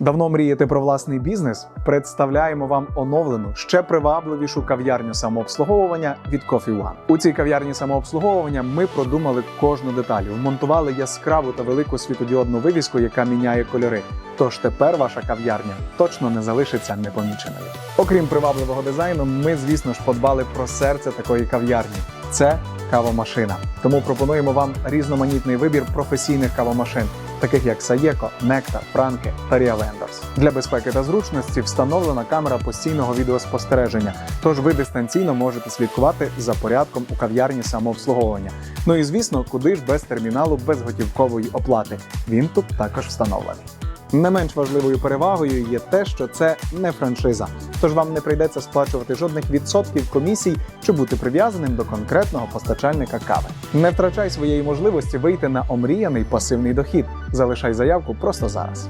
Давно мрієте про власний бізнес? Представляємо вам оновлену, ще привабливішу кав'ярню самообслуговування від Coffee One. У цій кав'ярні самообслуговування ми продумали кожну деталь, вмонтували яскраву та велику світодіодну вивіску, яка міняє кольори. Тож тепер ваша кав'ярня точно не залишиться непоміченою. Окрім привабливого дизайну, ми, звісно ж, подбали про серце такої кав'ярні. Це кавомашина. Тому пропонуємо вам різноманітний вибір професійних кавомашин, таких як Саєко, Нектар, Франки та Vendors. Для безпеки та зручності встановлена камера постійного відеоспостереження, тож ви дистанційно можете слідкувати за порядком у кав'ярні самообслуговування. Ну і звісно, куди ж без терміналу безготівкової оплати. Він тут також встановлений. Не менш важливою перевагою є те, що це не франшиза, тож вам не прийдеться сплачувати жодних відсотків комісій, чи бути прив'язаним до конкретного постачальника кави. Не втрачай своєї можливості вийти на омріяний пасивний дохід. Залишай заявку просто зараз.